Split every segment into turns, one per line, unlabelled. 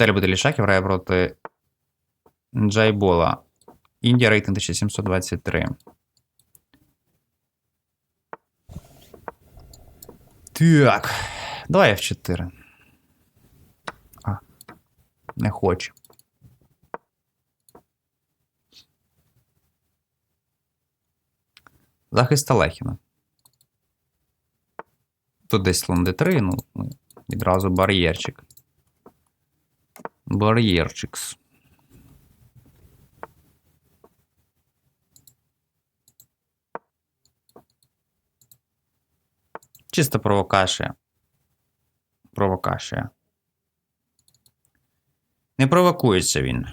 Віталій Бутилішак грає проти Джайбола. Індія рейтинг 1723. Так. Давай F4. А. Не хоче. Захист Алехіна. Тут десь слон D3, ну, ну, відразу бар'єрчик. Бар'єрчикс. Чисто провокація. Провокація. Не провокується він.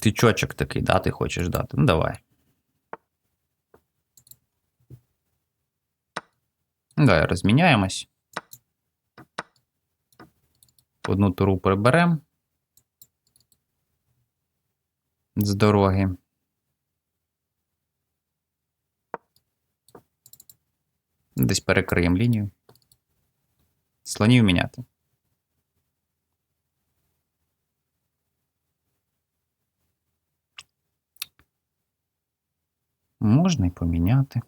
Тичочок такий, да, ти хочеш дати? Ну, давай. Давай розміняємось. Одну туру приберемо. З дороги. Десь перекриємо лінію. Слонів міняти. Можна і поміняти.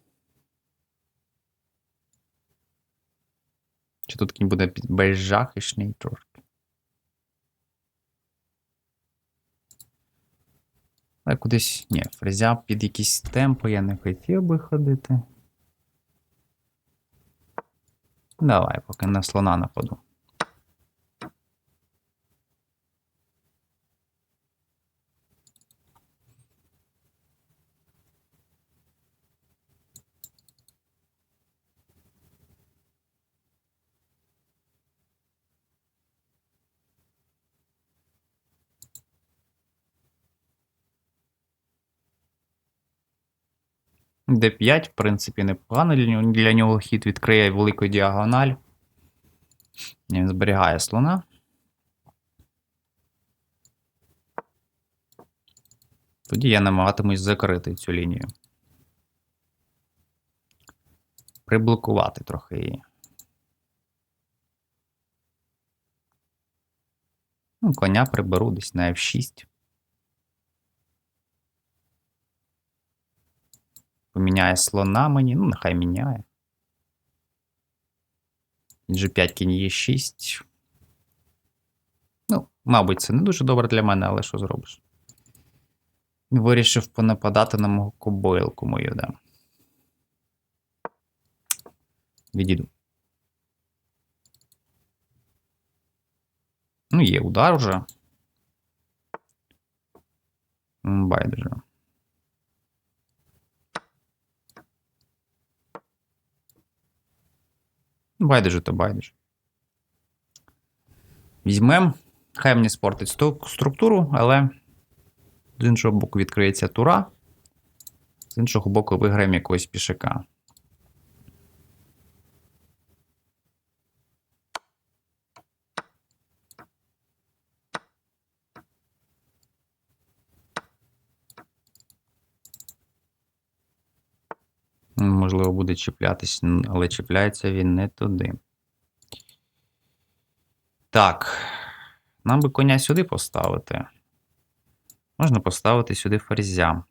Тут кінь буде безжахишний трошки? Але кудись. Ні, фрезя під якісь темпи я не хотів би ходити. Давай, поки на слона нападу. D5, в принципі, нього, для нього хід відкриє велику діагональ. Він зберігає слона. Тоді я намагатимусь закрити цю лінію. Приблокувати трохи її. Ну, коня приберу десь на F6. Поміняє слона мені, ну, нехай міняє. G5 кінь Е6. Ну, мабуть, це не дуже добре для мене, але що зробиш? Вирішив понападати на мого кобилку мою, да. Відійду. Ну, є удар уже. М, Байдуже. Байдуже то байдуже. Візьмем. Хай мені спортить структуру, але з іншого боку відкриється тура. З іншого боку, виграємо якогось пішака. Можливо, буде чіплятись, але чіпляється він не туди. Так. Нам би коня сюди поставити. Можна поставити сюди ферзя.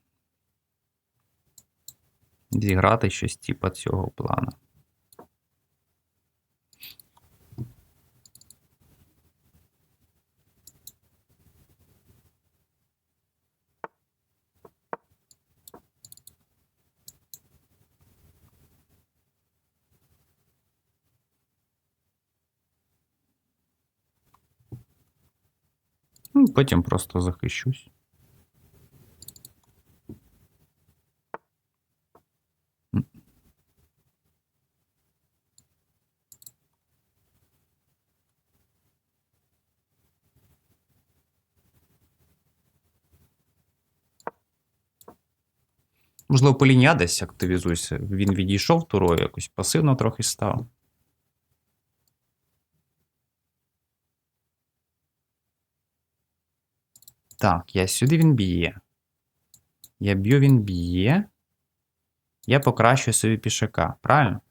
Зіграти щось типа цього плану. Потім просто захищусь. Можливо, полінія десь активізуйся. Він відійшов турою, якось пасивно трохи став. Так, я сюди він б'є. Я б'ю, він б'є. Я покращую собі пішака, правильно?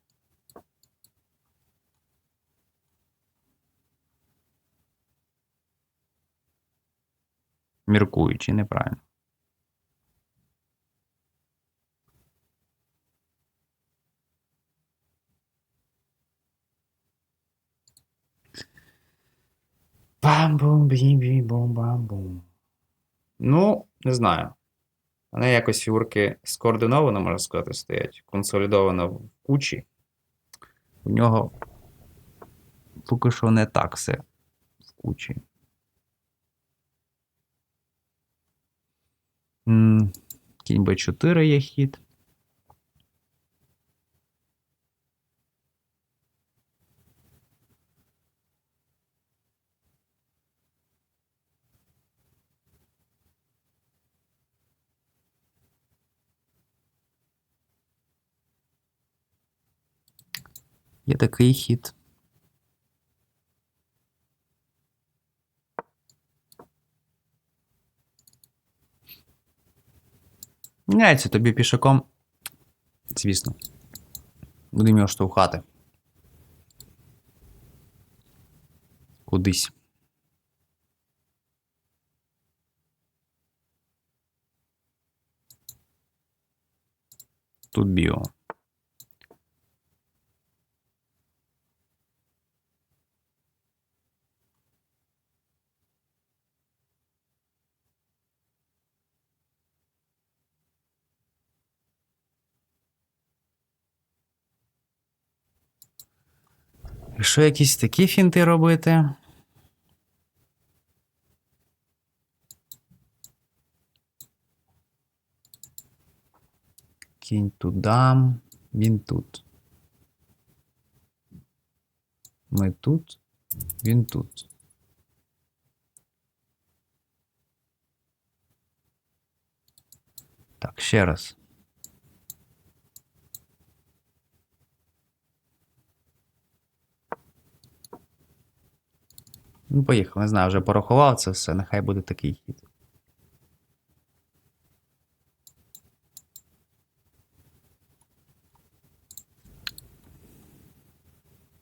Міркуючи, неправильно. бам бум Ну, не знаю. Вони якось фігурки скоординовано, можна сказати, стоять. Консолідовано в кучі. У нього поки що не так все в кучі. Кінь Б4 є хід. Є такий хід. Міняється тобі пішаком. Звісно. Будемо його штовхати. Кудись. Тут біо. Якщо якісь такі фінти робити. Кінь туди, він тут. Ми тут, він тут. Так, ще раз. Ну, поїхав, не знаю, вже порахував це все, нехай буде такий хід.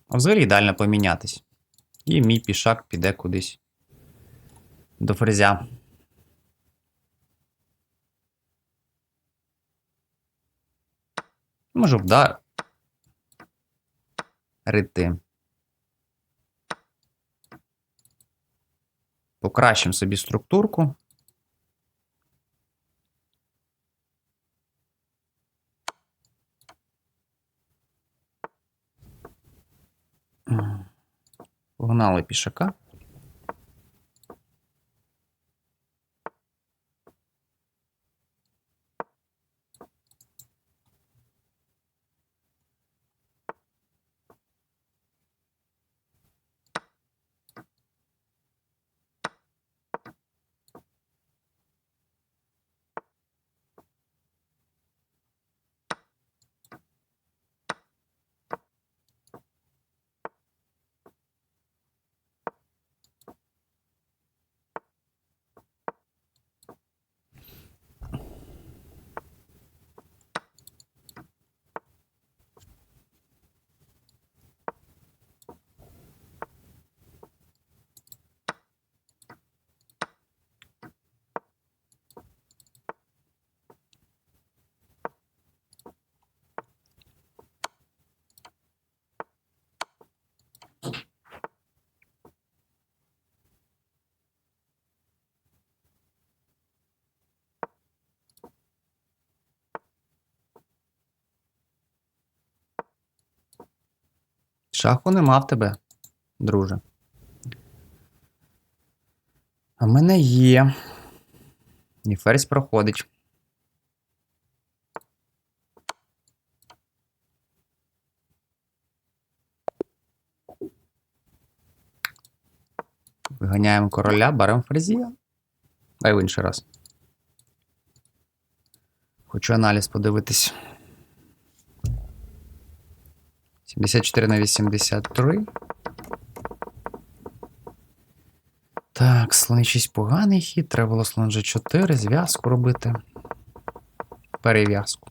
А взагалі ідеально помінятись. І мій пішак піде кудись до фрезя. Можу вдар. Рити. Покращимо собі структурку. Погнали пішака. Шаху нема в тебе, друже. А в мене є. І ферзь проходить. Виганяємо короля, беремо ферзія. Дай в інший раз. Хочу аналіз подивитись. 74 на 83. Так, слон 6 поганий хід. Треба було слон G4, зв'язку робити. Перев'язку.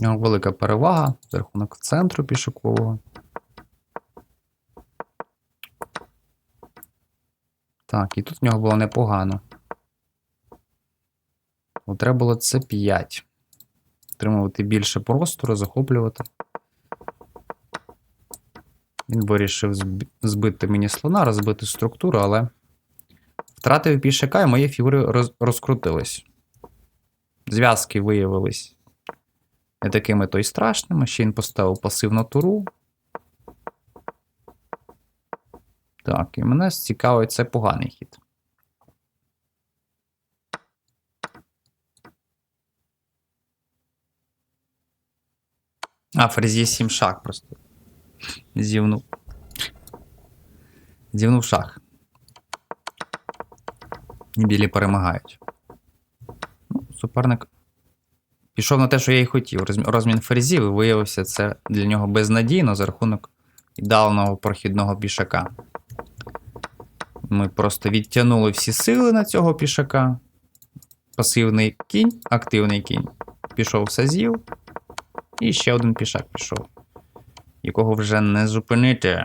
У нього велика перевага за рахунок центру пішокового. Так, і тут в нього було непогано. Треба було це 5. Отримувати більше простору, захоплювати. Він вирішив збити мені слона, розбити структуру, але втратив пішака, і мої фігури роз- розкрутились. Зв'язки виявились не такими то й страшними. Ще він поставив пасивну туру. Так, і мене цікавить це поганий хід. А, ферзь 7 шах просто. Зівнув. Зівнув шах. Білі перемагають. Ну, суперник пішов на те, що я й хотів. Розмі- Розмін ферзів, і виявився це для нього безнадійно за рахунок ідеального прохідного пішака. Ми просто відтягнули всі сили на цього пішака. Пасивний кінь, активний кінь. Пішов все з'їв. І ще один пішак пішов, якого вже не зупинити.